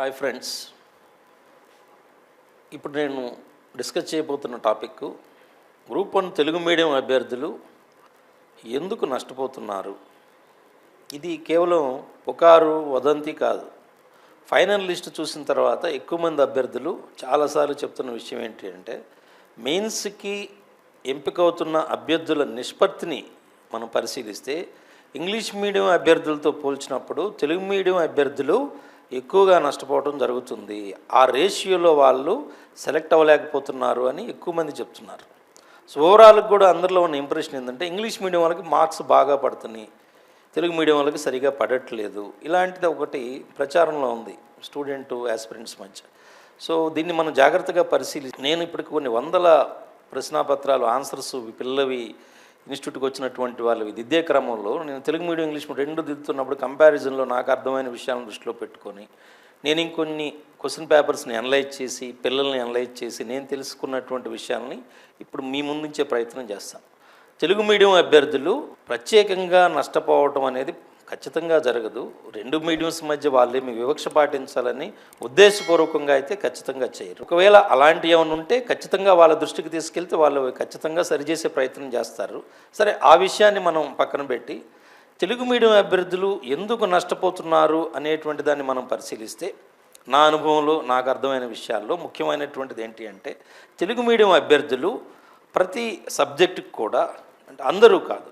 Hi friends ఇప్పుడు నేను discuss చేయబోతున్న topic group one Telugu medium అభ్యర్థులు ఎందుకు నష్టపోతున్నారు? ఇది కేవలం పుకారు వదంతి కాదు. ఫైనల్ లిస్ట్ చూసిన తర్వాత ఎక్కువ మంది అభ్యర్థులు చాలాసార్లు చెప్తున్న విషయం ఏంటి అంటే మెయిన్స్కి ఎంపికవుతున్న అభ్యర్థుల నిష్పత్తిని మనం పరిశీలిస్తే ఇంగ్లీష్ మీడియం అభ్యర్థులతో పోల్చినప్పుడు తెలుగు మీడియం అభ్యర్థులు ఎక్కువగా నష్టపోవడం జరుగుతుంది. ఆ రేషియోలో వాళ్ళు సెలెక్ట్ అవ్వలేకపోతున్నారు అని ఎక్కువ మంది చెప్తున్నారు. సో ఓవరాల్కి కూడా అందరిలో ఉన్న ఇంప్రెషన్ ఏంటంటే ఇంగ్లీష్ మీడియం వాళ్ళకి మార్క్స్ బాగా పడుతున్నాయి. తెలుగు మీడియం వాళ్ళకి సరిగా పడట్లేదు. ఇలాంటిది ఒకటి ప్రచారంలో ఉంది స్టూడెంట్ ఆస్పిరెంట్స్ మధ్య. సో దీన్ని మనం జాగ్రత్తగా పరిశీలి నేను ఇప్పటికి కొన్ని వందల ప్రశ్నాపత్రాలు ఆన్సర్స్ పిల్లవి ఇన్స్టిట్యూట్కి వచ్చినటువంటి వాళ్ళు దిద్దే క్రమంలో నేను తెలుగు మీడియం ఇంగ్లీష్ మీడియం రెండు దిద్దుతున్నప్పుడు కంపారిజన్లో నాకు అర్థమైన విషయాలను దృష్టిలో పెట్టుకొని నేను ఇంకొన్ని క్వశ్చన్ పేపర్స్ని అనలైజ్ చేసి పిల్లల్ని అనలైజ్ చేసి నేను తెలుసుకున్నటువంటి విషయాల్ని ఇప్పుడు మీ ముందుంచే ప్రయత్నం చేస్తాను. తెలుగు మీడియం అభ్యర్థులు ప్రత్యేకంగా నష్టపోవటం అనేది ఖచ్చితంగా జరగదు. రెండు మీడియంస్ మధ్య వాళ్ళేమి వివక్ష పాటించాలని ఉద్దేశపూర్వకంగా అయితే ఖచ్చితంగా చేయరు. ఒకవేళ అలాంటి ఏమైనా ఉంటే ఖచ్చితంగా వాళ్ళ దృష్టికి తీసుకెళ్తే వాళ్ళు ఖచ్చితంగా సరిచేసే ప్రయత్నం చేస్తారు. సరే ఆ విషయాన్ని మనం పక్కన పెట్టి తెలుగు మీడియం అభ్యర్థులు ఎందుకు నష్టపోతున్నారు అనేటువంటి దాన్ని మనం పరిశీలిస్తే నా అనుభవంలో నాకు అర్థమైన విషయాల్లో ముఖ్యమైనటువంటిది ఏంటి అంటే తెలుగు మీడియం అభ్యర్థులు ప్రతి సబ్జెక్టుకి కూడా అంటే అందరూ కాదు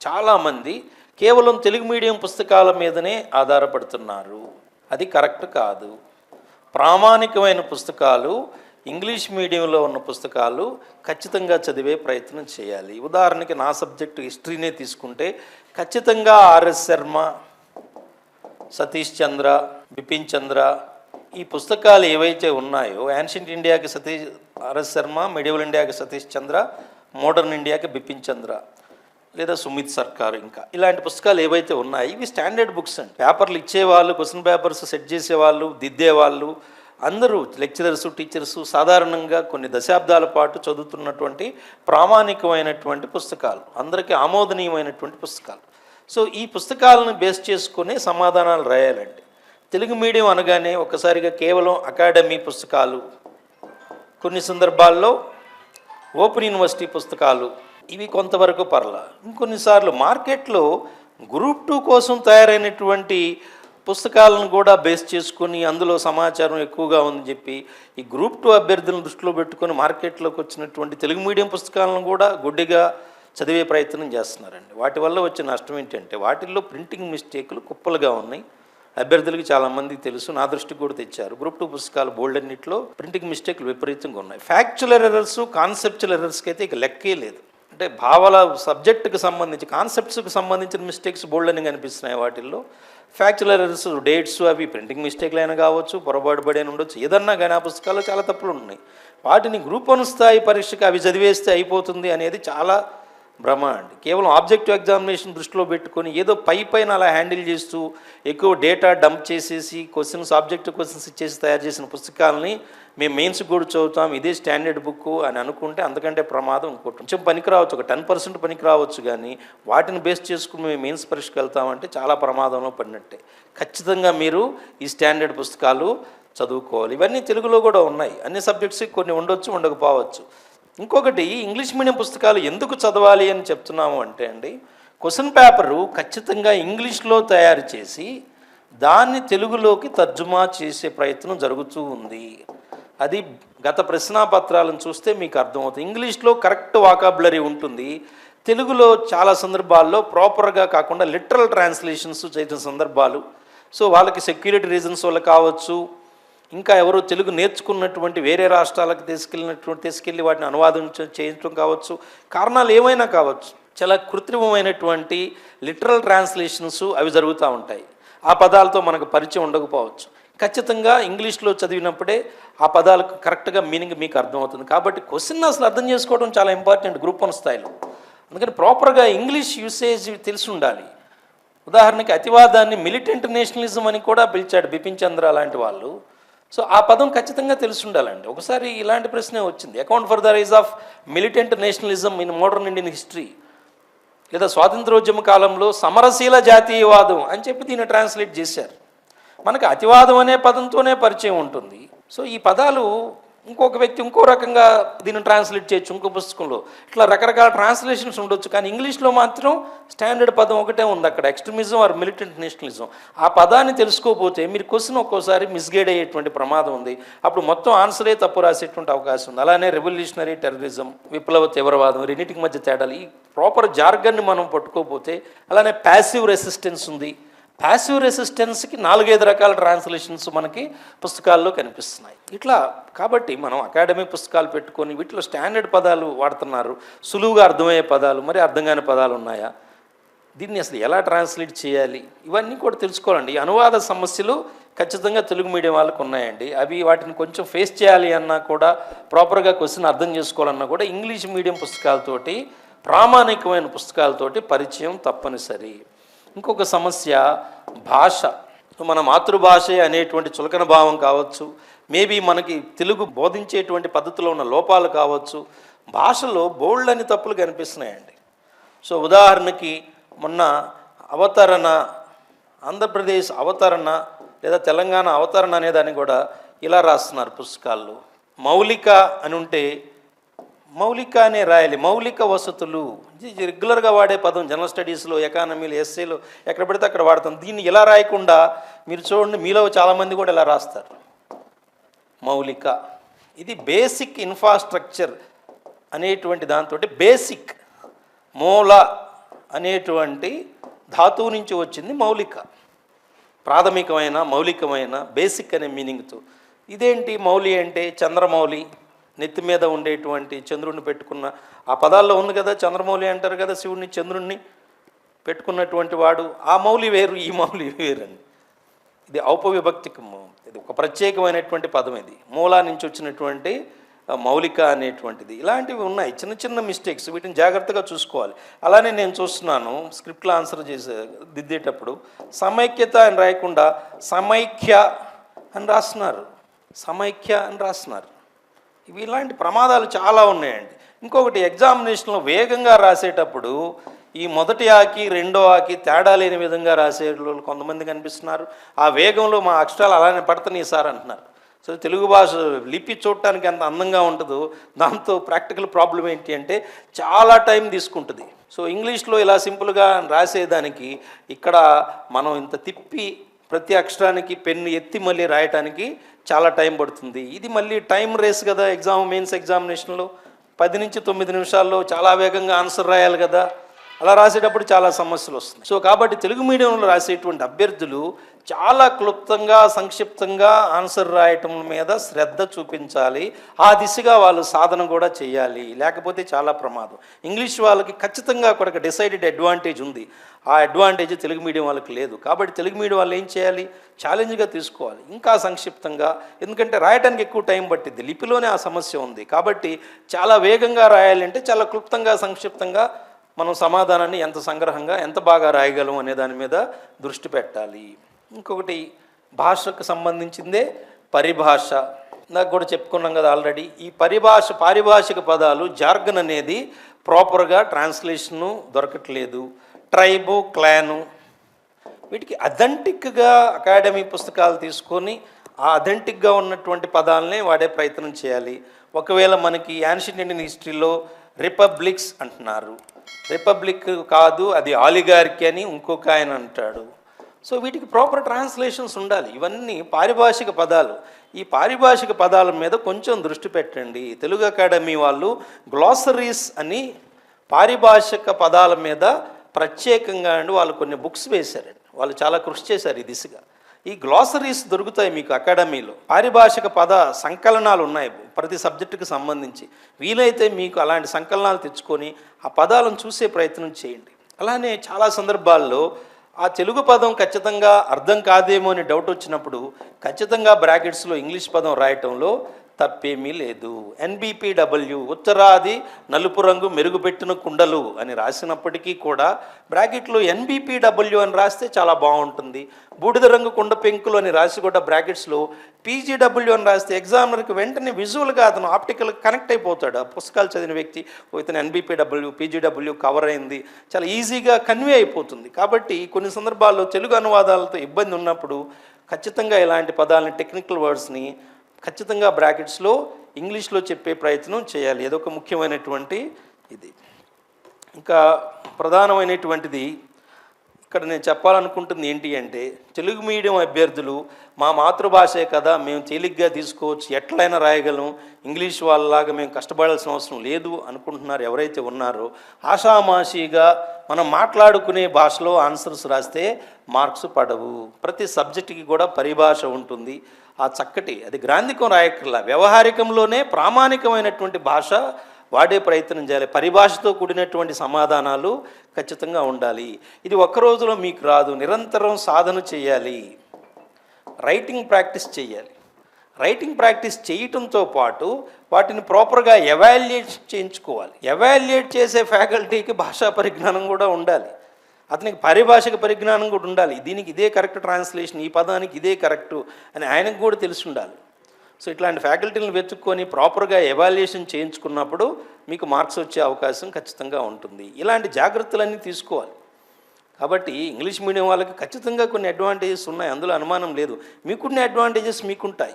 చాలామంది కేవలం తెలుగు మీడియం పుస్తకాల మీదనే ఆధారపడుతున్నారు. అది కరెక్ట్ కాదు. ప్రామాణికమైన పుస్తకాలు ఇంగ్లీష్ మీడియంలో ఉన్న పుస్తకాలు ఖచ్చితంగా చదివే ప్రయత్నం చేయాలి. ఉదాహరణకి నా సబ్జెక్టు హిస్టరీనే తీసుకుంటే ఖచ్చితంగా ఆర్ఎస్ శర్మ సతీష్ చంద్ర బిపిన్ చంద్ర ఈ పుస్తకాలు ఏవైతే ఉన్నాయో యాన్షియంట్ ఇండియాకి సతీష్ ఆర్ఎస్ శర్మ మిడివల్ ఇండియాకి సతీష్ చంద్ర మోడర్న్ ఇండియాకి బిపిన్ చంద్ర లేదా సుమిత్ సర్కార్ ఇంకా. ఇలాంటి పుస్తకాలు ఏవైతే ఉన్నాయో ఇవి స్టాండర్డ్ బుక్స్ అండి. పేపర్లు ఇచ్చేవాళ్ళు క్వశ్చన్ పేపర్స్ సెట్ చేసేవాళ్ళు దిద్దేవాళ్ళు అందరూ లెక్చరర్స్ టీచర్స్ సాధారణంగా కొన్ని దశాబ్దాల పాటు చదువుతున్నటువంటి ప్రామాణికమైనటువంటి పుస్తకాలు. అందరికీ ఆమోదనీయమైనటువంటి పుస్తకాలు. సో ఈ పుస్తకాలను బేస్ చేసుకునే సమాధానాలు రాయాలండి. తెలుగు మీడియం అనగానే ఒకసారిగా కేవలం అకాడమీ పుస్తకాలు కొన్ని సందర్భాల్లో ఓపెన్ యూనివర్సిటీ పుస్తకాలు ఇవి కొంతవరకు పర్ల. ఇంకొన్నిసార్లు మార్కెట్లో గ్రూప్ టూ కోసం తయారైనటువంటి పుస్తకాలను కూడా బేస్ చేసుకొని అందులో సమాచారం ఎక్కువగా ఉందని చెప్పి ఈ గ్రూప్ టూ అభ్యర్థులను దృష్టిలో పెట్టుకొని మార్కెట్లోకి వచ్చినటువంటి తెలుగు మీడియం పుస్తకాలను కూడా గుడ్డిగా చదివే ప్రయత్నం చేస్తున్నారండి. వాటి వల్ల వచ్చే నష్టం ఏంటంటే వాటిల్లో ప్రింటింగ్ మిస్టేకులు కుప్పలుగా ఉన్నాయి. అభ్యర్థులకు చాలామంది తెలుసు. నా దృష్టికి కూడా తెచ్చారు. గ్రూప్ టూ పుస్తకాలు బోల్డ్ అన్నింటిలో ప్రింటింగ్ మిస్టేక్లు విపరీతంగా ఉన్నాయి. ఫ్యాక్చువల్ ఎర్రర్స్ కాన్సెప్చువల్ ఎర్రర్స్కి అయితే ఇక లెక్కే లేదు. అంటే భావాల సబ్జెక్టుకి సంబంధించి కాన్సెప్ట్స్కి సంబంధించిన మిస్టేక్స్ బోల్డని కనిపిస్తున్నాయి వాటిల్లో. ఫ్యాక్చువల్ ఎర్రర్స్ డేట్స్ అవి ప్రింటింగ్ మిస్టేక్లు అయినా కావచ్చు పొరపాటు పడి ఉండొచ్చు ఏదన్నా కానీ ఆ పుస్తకాల్లో చాలా తప్పులు ఉన్నాయి. వాటిని గ్రూప్ వన్ స్థాయి పరీక్షకి అవి చదివేస్తే అయిపోతుంది అనేది చాలా బ్రహ్మాండ్ కేవలం ఆబ్జెక్టివ్ ఎగ్జామినేషన్ దృష్టిలో పెట్టుకొని ఏదో పై పైన అలా హ్యాండిల్ చేస్తూ ఎక్కువ డేటా డంప్ చేసేసి క్వశ్చన్స్ ఆబ్జెక్టివ్ క్వశ్చన్స్ ఇచ్చేసి తయారు చేసిన పుస్తకాలని మేము మెయిన్స్ కూడా చదువుతాం ఇదే స్టాండర్డ్ బుక్ అని అనుకుంటే అందుకంటే ప్రమాదం ఇంకోటి. కొంచెం పనికి రావచ్చు ఒక టెన్ పర్సెంట్ పనికి రావచ్చు కానీ వాటిని బేస్ చేసుకుని మేము మెయిన్స్ పరీక్షకు వెళ్తామంటే చాలా ప్రమాదంలో పడినట్టే. ఖచ్చితంగా మీరు ఈ స్టాండర్డ్ పుస్తకాలు చదువుకోవాలి. ఇవన్నీ తెలుగులో కూడా ఉన్నాయి. అన్ని సబ్జెక్ట్స్ కొన్ని ఉండొచ్చు ఉండకపోవచ్చు. ఇంకొకటి ఇంగ్లీష్ మీడియం పుస్తకాలు ఎందుకు చదవాలి అని చెప్తున్నాము అంటే అండి క్వశ్చన్ పేపరు ఖచ్చితంగా ఇంగ్లీష్లో తయారు చేసి దాన్ని తెలుగులోకి తర్జుమా చేసే ప్రయత్నం జరుగుతూ ఉంది. అది గత ప్రశ్నాపత్రాలను చూస్తే మీకు అర్థమవుతుంది. ఇంగ్లీష్లో కరెక్ట్ వాకాబులరీ ఉంటుంది. తెలుగులో చాలా సందర్భాల్లో ప్రాపర్గా కాకుండా లిటరల్ ట్రాన్స్లేషన్స్ చేసిన సందర్భాలు. సో వాళ్ళకి సెక్యూరిటీ రీజన్స్ వల్ల కావచ్చు ఇంకా ఎవరో తెలుగు నేర్చుకున్నటువంటి వేరే రాష్ట్రాలకు తీసుకెళ్ళినటువంటి తీసుకెళ్ళి వాటిని అనువాదం చేయించడం కావచ్చు. కారణాలు ఏమైనా కావచ్చు. చాలా కృత్రిమమైనటువంటి లిటరల్ ట్రాన్స్లేషన్స్ అవి జరుగుతూ ఉంటాయి. ఆ పదాలతో మనకు పరిచయం ఉండకపోవచ్చు. ఖచ్చితంగా ఇంగ్లీష్లో చదివినప్పుడే ఆ పదాలకు కరెక్ట్గా మీనింగ్ మీకు అర్థమవుతుంది. కాబట్టి క్వశ్చన్ అసలు అర్థం చేసుకోవడం చాలా ఇంపార్టెంట్ గ్రూప్ వన్ స్థాయిలో. అందుకని ప్రాపర్గా ఇంగ్లీష్ యూసేజ్ తెలిసి ఉండాలి. ఉదాహరణకి అతివాదాన్ని మిలిటెంట్ నేషనలిజం అని కూడా పిలిచాడు బిపిన్ చంద్ర లాంటి వాళ్ళు. సో ఆ పదం ఖచ్చితంగా తెలిసి ఉండాలండి ఒకసారి ఇలాంటి ప్రశ్నే వచ్చింది. Account for the rise of militant nationalism in modern Indian history లేదా స్వాతంత్రోద్యమ కాలంలో సమరశీల జాతీయవాదం అని చెప్పి దీన్ని ట్రాన్స్లేట్ చేశారు. మనకు అతివాదం అనే పదంతోనే పరిచయం ఉంటుంది. సో ఈ పదాలు ఇంకొక వ్యక్తి ఇంకో రకంగా దీన్ని ట్రాన్స్లేట్ చేయొచ్చు ఇంకో పుస్తకంలో. ఇట్లా రకరకాల ట్రాన్స్లేషన్స్ ఉండొచ్చు కానీ ఇంగ్లీష్లో మాత్రం స్టాండర్డ్ పదం ఒకటే ఉంది అక్కడ. ఎక్స్ట్రీమిజం ఆర్ మిలిటెంట్ నేషనలిజం ఆ పదాన్ని తెలుసుకోకపోతే మీరు క్వశ్చన్ ఒక్కోసారి మిస్గైడ్ అయ్యేటువంటి ప్రమాదం ఉంది. అప్పుడు మొత్తం ఆన్సరే తప్పు రాసేటువంటి అవకాశం ఉంది. అలానే రెవల్యూషనరీ టెర్రరిజం విప్లవ తీవ్రవాదం రెండింటికి మధ్య తేడాలు. ఈ ప్రాపర్ జార్గన్ని మనం పట్టుకోకపోతే అలానే ప్యాసివ్ రెసిస్టెన్స్ ఉంది. ప్యాసివ్ రెసిస్టెన్స్కి నాలుగైదు రకాల ట్రాన్స్లేషన్స్ మనకి పుస్తకాల్లో కనిపిస్తున్నాయి. ఇట్లా కాబట్టి మనం అకాడమిక్ పుస్తకాలు పెట్టుకొని వీటిలో స్టాండర్డ్ పదాలు వాడుతున్నారు. సులువుగా అర్థమయ్యే పదాలు మరి అర్థం కాని పదాలు ఉన్నాయా? దీన్ని అసలు ఎలా ట్రాన్స్లేట్ చేయాలి? ఇవన్నీ కూడా తెలుసుకోవాలండి. అనువాద సమస్యలు ఖచ్చితంగా తెలుగు మీడియం వాళ్ళకు ఉన్నాయండి. అవి వాటిని కొంచెం ఫేస్ చేయాలి అన్నా కూడా ప్రాపర్గా క్వశ్చన్ అర్థం చేసుకోవాలన్నా కూడా ఇంగ్లీష్ మీడియం పుస్తకాలతోటి ప్రామాణికమైన పుస్తకాలతోటి పరిచయం తప్పనిసరి. ఇంకొక సమస్య భాష. మన మాతృభాష అనేటువంటి చులకన భావం కావచ్చు మేబీ మనకి తెలుగు బోధించేటువంటి పద్ధతిలో ఉన్న లోపాలు కావచ్చు భాషలో బోల్డ్ అని తప్పులు కనిపిస్తున్నాయండి. సో ఉదాహరణకి మొన్న అవతరణ ఆంధ్రప్రదేశ్ అవతరణ లేదా తెలంగాణ అవతరణ అనేదాన్ని కూడా ఇలా రాస్తున్నారు పుస్తకాల్లో. మౌలిక అని ఉంటే మౌలిక అనే రాయాలి. మౌలిక వసతులు. రెగ్యులర్గా వాడే పదం జనరల్ స్టడీస్లో ఎకానమీలో ఎస్సీలో ఎక్కడ పడితే అక్కడ వాడతాం. దీన్ని ఇలా రాయకుండా మీరు చూడండి మీలో చాలామంది కూడా ఇలా రాస్తారు. మౌలిక. ఇది బేసిక్ ఇన్ఫ్రాస్ట్రక్చర్ అనేటువంటి దాంతో బేసిక్ మూల అనేటువంటి ధాతువు నుంచి వచ్చింది మౌలిక. ప్రాథమికమైన మౌలికమైన బేసిక్ అనే మీనింగ్తో ఇదేంటి మౌలి అంటే? చంద్రమౌలి నెత్తి మీద ఉండేటువంటి చంద్రుడిని పెట్టుకున్న ఆ పదాల్లో ఉంది కదా చంద్రమౌళి అంటారు కదా శివుడిని చంద్రుణ్ణి పెట్టుకున్నటువంటి వాడు ఆ మౌలి వేరు ఈ మౌలి వేరండి. ఇది ఔపవిభక్తికి ఇది ఒక ప్రత్యేకమైనటువంటి పదం ఇది. మూలా నుంచి వచ్చినటువంటి మౌలిక అనేటువంటిది. ఇలాంటివి ఉన్నాయి చిన్న చిన్న మిస్టేక్స్ వీటిని జాగ్రత్తగా చూసుకోవాలి. అలానే నేను చూస్తున్నాను స్క్రిప్ట్లో ఆన్సర్ చేసే దిద్దేటప్పుడు సమైక్యత అని రాయకుండా సమైక్య అని రాస్తున్నారు. సమైక్య అని రాస్తున్నారు. ఇవి ఇలాంటి ప్రమాదాలు చాలా ఉన్నాయండి. ఇంకొకటి ఎగ్జామినేషన్లో వేగంగా రాసేటప్పుడు ఈ మొదటి ఆకి రెండో ఆకి తేడా లేని విధంగా రాసే వాళ్ళు కొంతమంది కనిపిస్తున్నారు. ఆ వేగంలో మా అక్షరాలు అలానే పడుతున్నాయి సార్ అంటున్నారు. సో తెలుగు భాష లిపి చూడటానికి ఎంత అందంగా ఉంటుందో దాంతో ప్రాక్టికల్ ప్రాబ్లం ఏంటి అంటే చాలా టైం తీసుకుంటుంది. సో ఇంగ్లీష్లో ఇలా సింపుల్గా రాసేదానికి ఇక్కడ మనం ఇంత తిప్పి ప్రతి అక్షరానికి పెన్ను ఎత్తి మళ్ళీ రాయటానికి చాలా టైం పడుతుంది. ఇది మళ్ళీ టైం రేస్ కదా ఎగ్జామ్ మెయిన్స్ ఎగ్జామినేషన్లో. పది నుంచి తొమ్మిది నిమిషాల్లో చాలా వేగంగా ఆన్సర్ రాయాలి కదా. అలా రాసేటప్పుడు చాలా సమస్యలు వస్తున్నాయి. సో కాబట్టి తెలుగు మీడియంలో రాసేటువంటి అభ్యర్థులు చాలా క్లుప్తంగా సంక్షిప్తంగా ఆన్సర్ రాయటం మీద శ్రద్ధ చూపించాలి. ఆ దిశగా వాళ్ళు సాధన కూడా చేయాలి. లేకపోతే చాలా ప్రమాదం. ఇంగ్లీష్ వాళ్ళకి ఖచ్చితంగా ఒక డిసైడెడ్ అడ్వాంటేజ్ ఉంది. ఆ అడ్వాంటేజ్ తెలుగు మీడియం వాళ్ళకి లేదు. కాబట్టి తెలుగు మీడియం వాళ్ళు ఏం చేయాలి? ఛాలెంజ్గా తీసుకోవాలి. ఇంకా సంక్షిప్తంగా. ఎందుకంటే రాయడానికి ఎక్కువ టైం పట్టింది లిపిలోనే ఆ సమస్య ఉంది. కాబట్టి చాలా వేగంగా రాయాలంటే చాలా క్లుప్తంగా సంక్షిప్తంగా మనం సమాధానాన్ని ఎంత సంగ్రహంగా ఎంత బాగా రాయగలం అనే దాని మీద దృష్టి పెట్టాలి. ఇంకొకటి భాషకు సంబంధించిందే పరిభాష. ఇందాక కూడా చెప్పుకున్నాం కదా ఆల్రెడీ ఈ పరిభాష పారిభాషిక పదాలు జార్గన్ అనేది ప్రాపర్గా ట్రాన్స్లేషను దొరకట్లేదు. ట్రైబు క్లాను వీటికి అథెంటిక్గా అకాడమీ పుస్తకాలు తీసుకొని ఆ అథెంటిక్గా ఉన్నటువంటి పదాలనే వాడే ప్రయత్నం చేయాలి. ఒకవేళ మనకి యాన్షియన్ ఇండియన్ హిస్టరీలో రిపబ్లిక్స్ అంటున్నారు. రిపబ్లిక్ కాదు అది ఆలిగార్కి అని ఇంకొక ఆయన అంటాడు. సో వీటికి ప్రాపర్ ట్రాన్స్లేషన్స్ ఉండాలి. ఇవన్నీ పారిభాషిక పదాలు. ఈ పారిభాషిక పదాల మీద కొంచెం దృష్టి పెట్టండి. తెలుగు అకాడమీ వాళ్ళు గ్లాసరీస్ అని పారిభాషిక పదాల మీద ప్రత్యేకంగా అండి వాళ్ళు కొన్ని బుక్స్ వేశారండి. వాళ్ళు చాలా కృషి చేశారు ఈ దిశగా. ఈ గ్లాసరీస్ దొరుకుతాయి మీకు అకాడమీలో. పారిభాషిక పద సంకలనాలు ఉన్నాయి ప్రతి సబ్జెక్టుకి సంబంధించి. వీలైతే మీకు అలాంటి సంకలనాలు తెచ్చుకొని ఆ పదాలను చూసే ప్రయత్నం చేయండి. అలానే చాలా సందర్భాల్లో ఆ తెలుగు పదం ఖచ్చితంగా అర్థం కాదేమో అని డౌట్ వచ్చినప్పుడు ఖచ్చితంగా బ్రాకెట్స్లో ఇంగ్లీష్ పదం రాయటంలో తప్పేమీ లేదు. ఎన్బిపిడబ్ల్యూ ఉత్తరాది నలుపు రంగు మెరుగుపెట్టిన కుండలు అని రాసినప్పటికీ కూడా బ్రాకెట్లో ఎన్బిపిడబ్ల్యూ అని రాస్తే చాలా బాగుంటుంది. బూడిద రంగు కుండ పెంకులు అని రాసి కూడా బ్రాకెట్స్లో పీజీడబ్ల్యూ అని రాస్తే ఎగ్జామినర్కి వెంటనే విజువల్గా అతను ఆప్టికల్ కనెక్ట్ అయిపోతాడు. ఆ పుస్తకాలు చదివిన వ్యక్తి ఇతను ఎన్బిపిడబ్ల్యూ పీజీడబ్ల్యూ కవర్ అయింది. చాలా ఈజీగా కన్వే అయిపోతుంది. కాబట్టి కొన్ని సందర్భాల్లో తెలుగు అనువాదాలతో ఇబ్బంది ఉన్నప్పుడు ఖచ్చితంగా ఇలాంటి పదాలని టెక్నికల్ వర్డ్స్ని ఖచ్చితంగా బ్రాకెట్స్లో ఇంగ్లీష్లో చెప్పే ప్రయత్నం చేయాలి. ఏదొక ముఖ్యమైనటువంటి ఇది. ఇంకా ప్రధానమైనటువంటిది ఇక్కడ నేను చెప్పాలనుకుంటుంది ఏంటి అంటే తెలుగు మీడియం అభ్యర్థులు మా మాతృభాషే కదా మేము తేలిగ్గా తీసుకోవచ్చు ఎట్లయినా రాయగలం ఇంగ్లీష్ వాళ్ళలాగా మేము కష్టపడాల్సిన అవసరం లేదు అనుకుంటున్నారు ఎవరైతే ఉన్నారో ఆషామాషిగా మనం మాట్లాడుకునే భాషలో ఆన్సర్స్ రాస్తే మార్క్స్ పడవు. ప్రతి సబ్జెక్టుకి కూడా పరిభాష ఉంటుంది. ఆ చక్కటి అది గ్రాంధికం రాయక్కర్లా వ్యవహారికంలోనే ప్రామాణికమైనటువంటి భాష వాడే ప్రయత్నం చేయాలి. పరిభాషతో కూడినటువంటి సమాధానాలు ఖచ్చితంగా ఉండాలి. ఇది ఒక్క రోజులో మీకు రాదు. నిరంతరం సాధన చేయాలి. రైటింగ్ ప్రాక్టీస్ చేయాలి. రైటింగ్ ప్రాక్టీస్ చేయటంతో పాటు వాటిని ప్రాపర్గా ఎవాల్యుయేట్ చేయించుకోవాలి. ఎవాల్యుయేట్ చేసే ఫ్యాకల్టీకి భాషా పరిజ్ఞానం కూడా ఉండాలి. అతనికి పరిభాషక పరిజ్ఞానం కూడా ఉండాలి. దీనికి ఇదే కరెక్ట్ ట్రాన్స్లేషన్ ఈ పదానికి ఇదే కరెక్టు అని ఆయనకు కూడా తెలిసి ఉండాలి. సో ఇట్లాంటి ఫ్యాకల్టీలను వెతుక్కొని ప్రాపర్గా ఎవాల్యుయేషన్ చేయించుకున్నప్పుడు మీకు మార్క్స్ వచ్చే అవకాశం ఖచ్చితంగా ఉంటుంది. ఇలాంటి జాగ్రత్తలన్నీ తీసుకోవాలి. కాబట్టి ఇంగ్లీష్ మీడియం వాళ్ళకి ఖచ్చితంగా కొన్ని అడ్వాంటేజెస్ ఉన్నాయి. అందులో అనుమానం లేదు. మీకున్న అడ్వాంటేజెస్ మీకుంటాయి.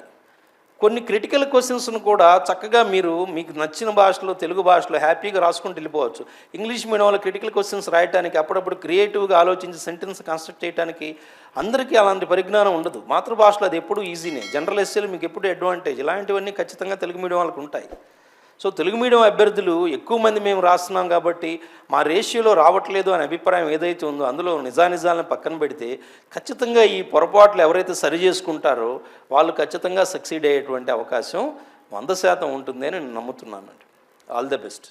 కొన్ని క్రిటికల్ క్వశ్చన్స్ను కూడా చక్కగా మీరు మీకు నచ్చిన భాషలో తెలుగు భాషలో హ్యాపీగా రాసుకుంటూ వెళ్ళిపోవచ్చు. ఇంగ్లీష్ మీడియం వాళ్ళ క్రిటికల్ క్వశ్చన్స్ రాయడానికి అప్పుడప్పుడు క్రియేటివ్గా ఆలోచించి సెంటెన్స్ కన్స్ట్రక్ట్ చేయడానికి అందరికీ అలాంటి పరిజ్ఞానం ఉండదు. మాతృభాషలో అది ఎప్పుడూ ఈజీనే జనరల్ ఎస్సీలు మీకు ఎప్పుడు అడ్వాంటేజ్ ఇలాంటివన్నీ ఖచ్చితంగా తెలుగు మీడియం వాళ్ళకు ఉంటాయి. సో తెలుగు మీడియం అభ్యర్థులు ఎక్కువ మంది మేము రాస్తున్నాం కాబట్టి మా రేషియోలో రావట్లేదు అనే అభిప్రాయం ఏదైతే ఉందో అందులో నిజానిజాలను పక్కన పెడితే ఖచ్చితంగా ఈ పొరపాట్లు ఎవరైతే సరి చేసుకుంటారో వాళ్ళు ఖచ్చితంగా సక్సీడ్ అయ్యేటువంటి అవకాశం వంద శాతం ఉంటుంది అని నేను నమ్ముతున్నానండి. All the best